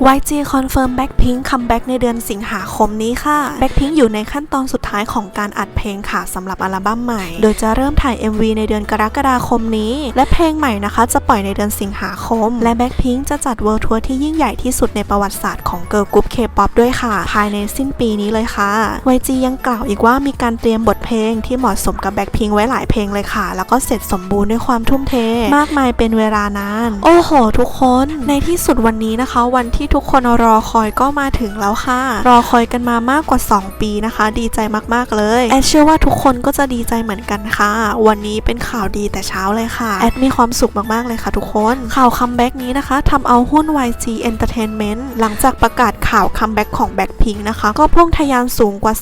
YG Confirm Blackpink คัมแบ็กในเดือนสิงหาคมนี้ค่ะ Blackpink อยู่ในขั้นตอนสุดท้ายของการอัดเพลงค่ะสำหรับอัลบั้มใหม่ โดยจะเริ่มถ่าย MV ในเดือนกรกฎาคมนี้ และเพลงใหม่นะคะ จะปล่อยในเดือนสิงหาคม และ Blackpink จะจัด World Tour ที่ยิ่งใหญ่ที่สุดในประวัติศาสตร์ของเกิร์ลกรุ๊ป K-pop ด้วยค่ะ ภายในสิ้นปีนี้เลยค่ะ YG ยังกล่าวอีกว่ามีการเตรียมบทเพลงที่เหมาะสมกับ Blackpink ไว้หลายเพลงเลยค่ะ แล้วก็เสร็จสมบูรณ์ด้วยความทุ่มเท มากมายเป็นเวลานาน โอ้โห ทุกคน ในที่สุดวันนี้นะคะ วันที่ทุกคนรอคอยก็มาถึงแล้วค่ะ รอคอยกันมามากกว่า 2 ปีนะคะ ดีใจมากๆเลยแอดเชื่อว่าทุกคนก็จะดีใจเหมือนกันค่ะ วันนี้เป็นข่าวดีแต่เช้าเลยค่ะแอดมีความสุขมากๆเลยค่ะทุกคน ข่าวคัมแบ็กนี้นะคะทำเอาหุ้น YG Entertainment หลังจากประกาศข่าวคัมแบ็กของ Blackpink นะคะ ก็พุ่งทะยานสูงกว่า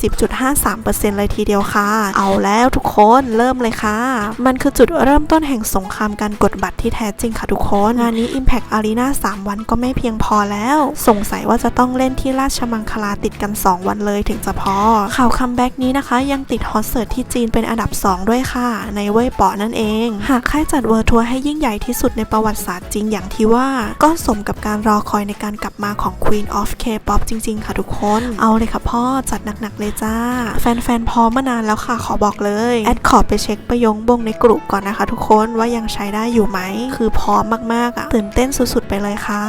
10.53%เลยทีเดียวค่ะ เอาแล้วทุกคนเริ่มเลยค่ะ มันคือจุดเริ่มต้นแห่งสงครามการกดบัตรที่แท้จริงค่ะทุกคนงานนี้ Impact Arena 3 วันก็ไม่เพียงพอแล้วสงสัยว่าจะต้องเล่นที่ราชมังคลาติดกัน 2 วันเลยถึงจะพอ ข่าวคัมแบ็กนี้นะคะ ยังติดฮอตเสิร์ตที่จีนเป็นอันดับ 2 ด้วยค่ะ ในเว่ยป๋อนั่นเอง หากค่ายจัดเวิร์ทัวร์ให้ยิ่งใหญ่ที่สุดในประวัติศาสตร์จริงอย่างที่ว่า ก็สมกับการรอคอยในการกลับมาของ Queen of K-pop จริง ๆ ค่ะทุกคน เอาเลยค่ะพ่อจัดหนักๆเลยจ้า แฟนๆพร้อมมานานแล้วค่ะขอบอกเลย แอดขอไปเช็คประยงบงในกลุ่มก่อนนะคะ ทุกคนว่ายังใช้ได้อยู่ไหม คือพร้อมมากๆอะตื่นเต้นสุดๆไปเลยค่ะ